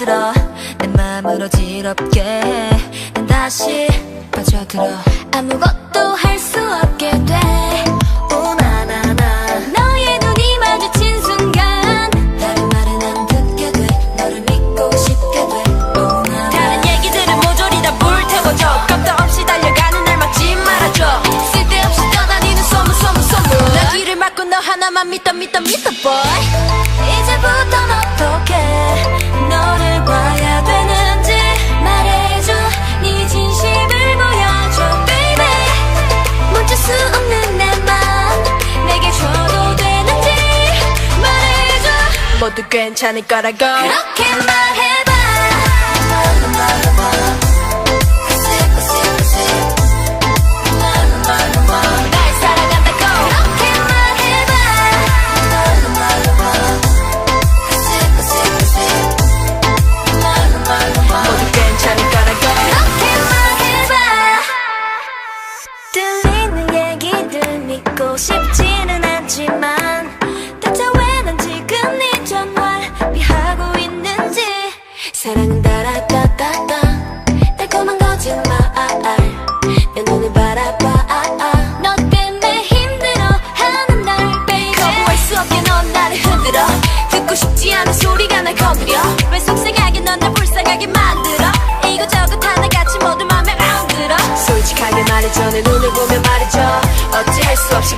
들어. 내 맘으로 지럽게 난 다시 빠져들어. 아무것도 할 수 없게 돼. 오나나나. 너의 눈이 마주친 순간 다른 말은 안 듣게 돼. 너를 믿고 싶게 돼. 오나나. 다른 얘기들은 모조리 다 불태워줘. 겁도 없이 달려가는 날 막지 말아줘. 쓸데없이 떠다니는 소문 소문 소문. 나 귀를 막고 너 하나만 믿어 믿어 믿어 boy. 어떻게 너 괜찮을 거라고. 그렇게 말해봐. 날 사랑한다고. 그렇게 말해봐. 모두 괜찮을 거라고. 그렇게 말해봐. 들리는 얘기들 믿고 싶지 듣고 싶지 않은 소리가 날 건드려. 왜 속상하게 넌날 불쌍하게 만들어? 이거저것 하나같이 모두 맘에 안 들어. 솔직하게 말해줘. 내 눈을 보며 말해줘. 어찌할 수 없이